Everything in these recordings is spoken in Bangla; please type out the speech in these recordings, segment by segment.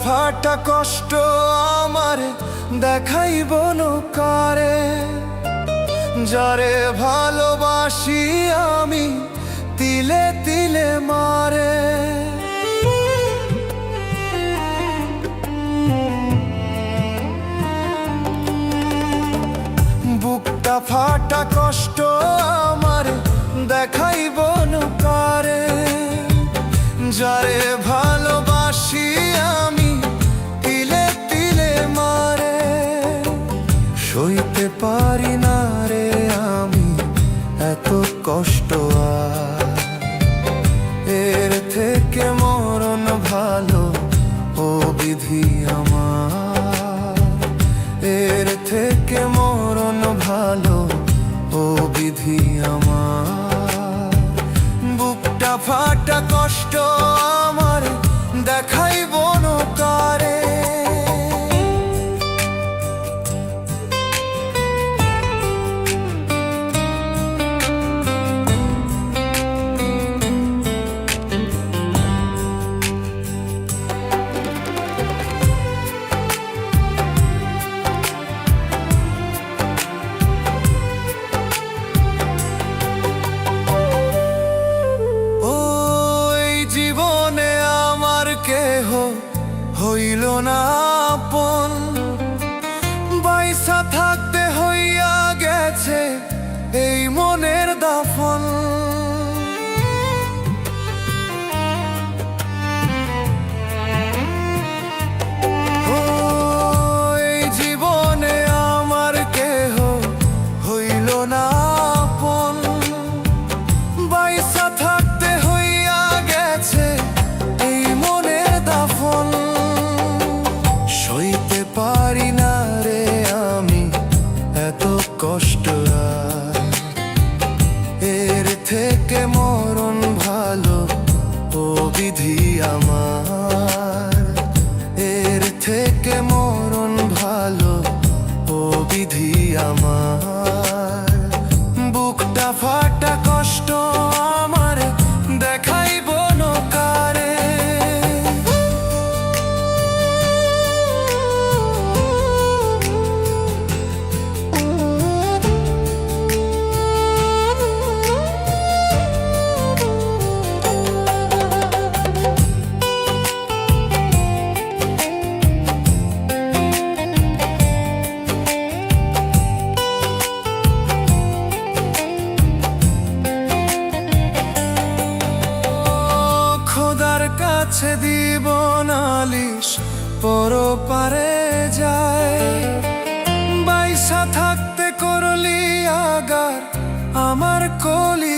ফাটা কষ্ট আমার দেখাইব কারে যারে ভালোবাসি আমি তিলে তিলে মারে। বুকটা ফাটা কষ্ট আমার দেখাইব কারে যারে হইতে পারি না রে আমি, এত কষ্ট আর। এর থেকে মরণ ভালো ও বিধি আমার। হইল না পন que কাছে দিব নালিশ পর পারে যায় বাইসা থাকতে করলি আগার আমার কলি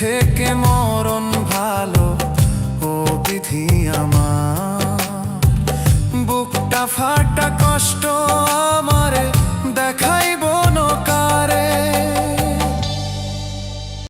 থেকে মরণ ভালো ও বিধি আমার। বুকটা ফাটা কষ্ট আমারে